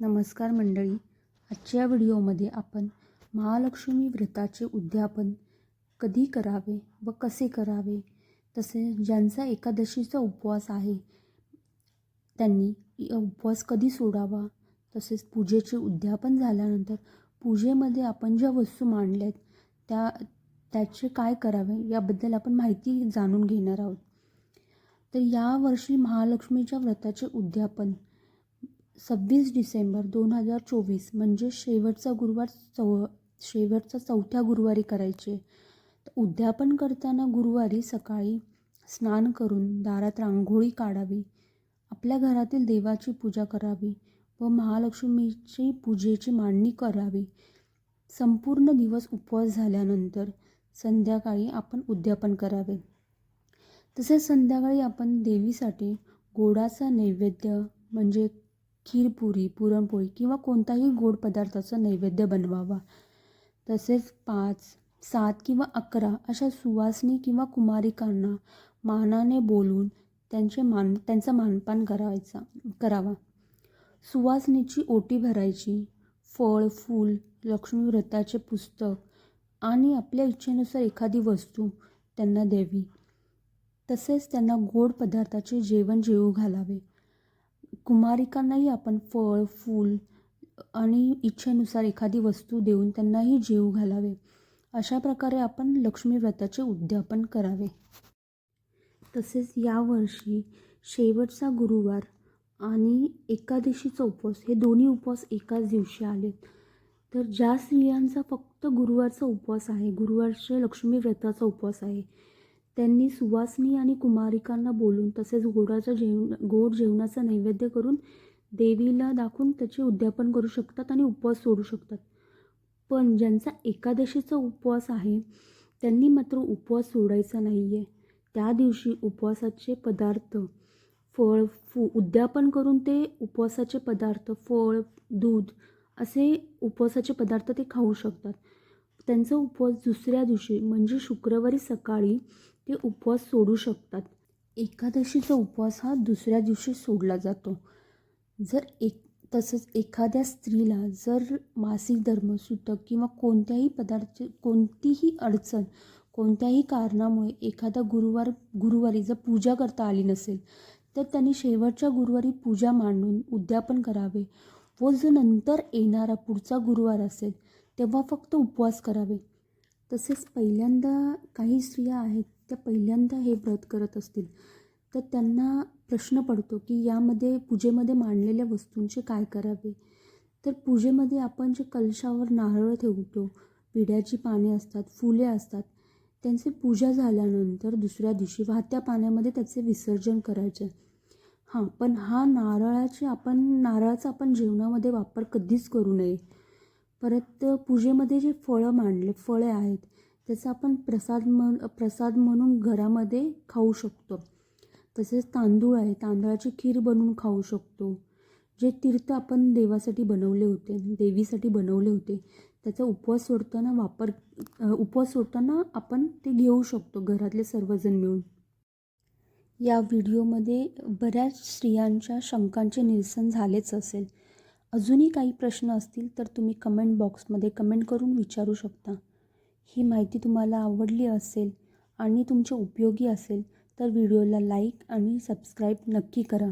नमस्कार मंडळी. आजच्या व्हिडिओमध्ये आपण महालक्ष्मी व्रताचे उद्यापन कधी करावे व कसे करावे तसे ज्यांचा एकादशीचा उपवास आहे त्यांनी उपवास कधी सोडावा तसेच पूजेचे उद्यापन झाल्यानंतर पूजेमध्ये आपण ज्या वस्तू मांडल्यात त्या त्याचे काय करावे याबद्दल आपण माहिती जाणून घेणार आहोत. तर यावर्षी महालक्ष्मीच्या व्रताचे उद्यापन सव्वीस डिसेंबर दोन हजार चोवीस म्हणजे शेवटचा गुरुवार चौ शेवटचा चौथ्या गुरुवारी करायचे. उद्यापन करताना गुरुवारी सकाळी स्नान करून दारात रांगोळी काढावी आपल्या घरातील देवाची पूजा करावी व महालक्ष्मीची पूजेची मांडणी करावी. संपूर्ण दिवस उपवास झाल्यानंतर संध्याकाळी आपण उद्यापन करावे. तसेच संध्याकाळी आपण देवीसाठी गोडाचा नैवेद्य म्हणजे खीरपुरी पुरणपोळी किंवा कोणताही गोड पदार्थाचा नैवेद्य बनवावा. तसेच पाच सात किंवा अकरा अशा सुवासनी किंवा कुमारिकांना मानाने बोलून त्यांचे मान त्यांचा मानपान करायचा करावा. सुवासनीची ओटी भरायची फळ फूल लक्ष्मी व्रताचे पुस्तक आणि आपल्या इच्छेनुसार एखादी वस्तू त्यांना द्यावी. तसेच त्यांना गोड पदार्थाचे जेवण जेवू घालावे. कुमारिकांनाही आपण फळ फूल आणि इच्छेनुसार एखादी वस्तू देऊन त्यांनाही जेवू घालावे. अशा प्रकारे आपण लक्ष्मी व्रताचे उद्यापन करावे. तसेच यावर्षी शेवटचा गुरुवार आणि एकादशीचा उपवास हे दोन्ही उपवास एकाच दिवशी आलेत. तर ज्या स्त्रियांचा फक्त गुरुवारचा उपवास आहे गुरुवारचे लक्ष्मी व्रताचा उपवास आहे त्यांनी सुवासनी आणि कुमारिकांना बोलून तसेच गोडाच्या जेवण गोड जेवणाचा नैवेद्य करून देवीला दाखवून त्याचे उद्यापन करू शकतात आणि उपवास सोडू शकतात. पण ज्यांचा एकादशीचा उपवास आहे त्यांनी मात्र उपवास सोडायचा नाही आहे त्या दिवशी उपवासाचे पदार्थ फळ फू उद्यापन करून ते उपवासाचे पदार्थ फळ दूध असे उपवासाचे पदार्थ ते खाऊ शकतात. त्यांचा उपवास दुसऱ्या दिवशी म्हणजे शुक्रवारी सकाळी ते उपवास सोडू शकतात. एकादशीचा उपवास हा दुसऱ्या दिवशी सोडला जातो. जर एक तसंच एखाद्या स्त्रीला जर मासिक धर्मसूतक किंवा कोणत्याही पदार्थ कोणतीही अडचण कोणत्याही कारणामुळे एखादा गुरुवार गुरुवारी जर पूजा करता आली नसेल तर त्यांनी शेवटच्या गुरुवारी पूजा मांडून उद्यापन करावे व जो नंतर येणारा पुढचा गुरुवार असेल तेव्हा फक्त उपवास करावे. तसेच पहिल्यांदा काही स्त्रिया आहेत त्या पहिल्यांदा हे व्रत करत असतील तर त्यांना प्रश्न पडतो की यामध्ये पूजेमध्ये मांडलेल्या वस्तूंचे काय करावे? तर पूजेमध्ये आपण जे कलशावर नारळ ठेवतो पिढ्याची पाने असतात फुले असतात त्यांची पूजा झाल्यानंतर दुसऱ्या दिवशी वाहत्या पाण्यामध्ये त्याचे विसर्जन करायचे. हां पण हा नारळाची आपण नारळाचा आपण जेवणामध्ये वापर कधीच करू नये. परत पूजेमध्ये जे फळं मांडले फळे आहेत त्याचा आपण प्रसाद म्हण प्रसाद म्हणून घरामध्ये खाऊ शकतो. तसेच तांदूळ आहे तांदळाची खीर बनवून खाऊ शकतो. जे तीर्थ आपण देवासाठी बनवले होते देवीसाठी बनवले होते त्याचा उपवास सोडताना वापर उपवास सोडताना आपण ते घेऊ शकतो घरातले सर्वजण मिळून. या व्हिडिओमध्ये बऱ्याच स्त्रियांच्या शंकांचे निरसन झालेच असेल. अजूनही काही प्रश्न असतील तर तुम्ही कमेंट बॉक्समध्ये कमेंट करून विचारू शकता. ही माहिती तुम्हाला आवडली असेल आणि तुमच्या उपयोगी असेल तर व्हिडिओला लाईक आणि सबस्क्राईब नक्की करा.